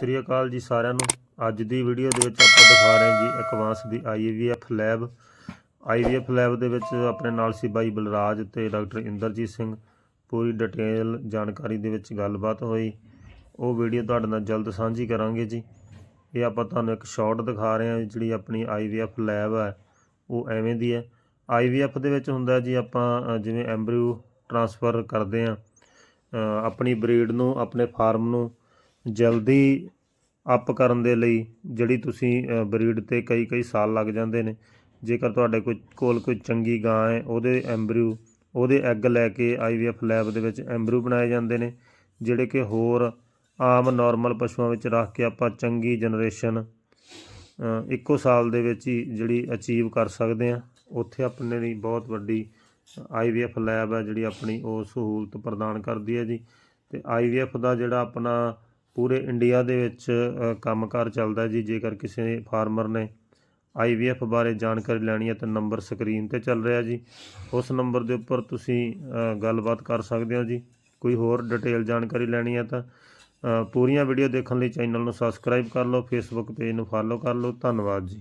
ਸ੍ਰੀ ਅਕਾਲ ਜੀ ਸਾਰਿਆਂ ਨੂੰ। ਅੱਜ ਦੀ ਵੀਡੀਓ ਦੇ ਵਿੱਚ ਆਪਾਂ ਦਿਖਾ ਰਹੇ ਹਾਂ ਜੀ ਐਡਵਾਂਸ ਦੀ ਆਈਵੀਐਫ ਲੈਬ ਆਈਵੀਐਫ ਲੈਬ ਦੇ ਵਿੱਚ ਆਪਣੇ ਨਾਲ ਸੀ ਬਾਈ ਬਲਰਾਜ ਤੇ ਡਾਕਟਰ ਇੰਦਰਜੀਤ ਸਿੰਘ। ਪੂਰੀ ਡਿਟੇਲ ਜਾਣਕਾਰੀ ਦੇ ਵਿੱਚ ਗੱਲਬਾਤ ਹੋਈ। ਉਹ ਵੀਡੀਓ ਤੁਹਾਡੇ ਨਾਲ ਜਲਦ ਸਾਂਝੀ ਕਰਾਂਗੇ ਜੀ। ਇਹ ਆਪਾਂ ਤੁਹਾਨੂੰ ਇੱਕ ਸ਼ਾਰਟ ਦਿਖਾ ਰਹੇ ਹਾਂ ਜਿਹੜੀ ਆਪਣੀ ਆਈਵੀਐਫ ਲੈਬ ਹੈ। ਉਹ ਐਵੇਂ ਦੀ ਹੈ। ਆਈਵੀਐਫ ਦੇ ਵਿੱਚ ਹੁੰਦਾ ਜੀ ਆਪਾਂ ਜਿਵੇਂ ਐਮਬ੍ਰਿਓ ਟ੍ਰਾਂਸਫਰ ਕਰਦੇ ਆ ਆਪਣੀ ਬਰੀਡ ਨੂੰ, ਆਪਣੇ ਫਾਰਮ ਨੂੰ ਜਲਦੀ ਅਪ ਕਰਨ ਦੇ ਲਈ ਜਿਹੜੀ ਤੁਸੀਂ ਬਰੀਡ ਤੇ ਕਈ ਕਈ ਸਾਲ ਲੱਗ ਜਾਂਦੇ ਨੇ। ਜੇਕਰ ਤੁਹਾਡੇ ਕੋਈ, ਕੋਲ ਕੋਈ ਚੰਗੀ ਗਾਂ ਹੈ, ਉਹਦੇ ਐਮਬ੍ਰਿਓ ਉਹਦੇ ਐਗ ਲੈ ਕੇ ਆਈਵੀਐਫ ਲੈਬ ਦੇ ਵਿੱਚ ਐਮਬ੍ਰਿਓ ਬਣਾਏ ਜਾਂਦੇ ਨੇ, ਜਿਹੜੇ ਕਿ ਹੋਰ ਆਮ ਨਾਰਮਲ ਪਸ਼ੂਆਂ ਵਿੱਚ ਰੱਖ ਕੇ ਆਪਾਂ ਚੰਗੀ ਜਨਰੇਸ਼ਨ ਇੱਕੋ ਸਾਲ ਦੇ ਵਿੱਚ ਹੀ ਜਿਹੜੀ ਅਚੀਵ ਕਰ ਸਕਦੇ ਆ ਉੱਥੇ ਆਪਣੇ ਲਈ ਬਹੁਤ ਵੱਡੀ ਆਈਵੀਐਫ ਲੈਬ ਹੈ ਜਿਹੜੀ ਆਪਣੀ ਉਹ ਸਹੂਲਤ ਪ੍ਰਦਾਨ ਕਰਦੀ ਹੈ ਜੀ। ਤੇ ਆਈਵੀਐਫ ਦਾ ਜਿਹੜਾ ਆਪਣਾ ਪੂਰੇ ਇੰਡੀਆ ਦੇ ਵਿੱਚ ਅ, ਕੰਮਕਾਰ ਚੱਲਦਾ ਜੀ। ਜੇਕਰ ਕਿਸੇ ਫਾਰਮਰ ਨੇ ਆਈਵੀਐਫ ਬਾਰੇ ਜਾਣਕਾਰੀ ਲੈਣੀ ਹੈ ਤਾਂ ਨੰਬਰ ਸਕਰੀਨ ਤੇ ਚੱਲ ਰਿਹਾ ਜੀ। ਉਸ ਨੰਬਰ ਦੇ ਉੱਪਰ ਤੁਸੀਂ ਗੱਲਬਾਤ ਕਰ ਸਕਦੇ ਹੋ ਜੀ। ਕੋਈ ਹੋਰ ਡਿਟੇਲ ਜਾਣਕਾਰੀ ਲੈਣੀ ਹੈ ਤਾਂ ਪੂਰੀਆਂ ਵੀਡੀਓ ਦੇਖਣ ਲਈ ਚੈਨਲ ਨੂੰ ਸਬਸਕ੍ਰਾਈਬ ਕਰ ਲਓ ਫੇਸਬੁੱਕ ਪੇਜ ਨੂੰ ਫਾਲੋ ਕਰ ਲਓ। ਧੰਨਵਾਦ ਜੀ।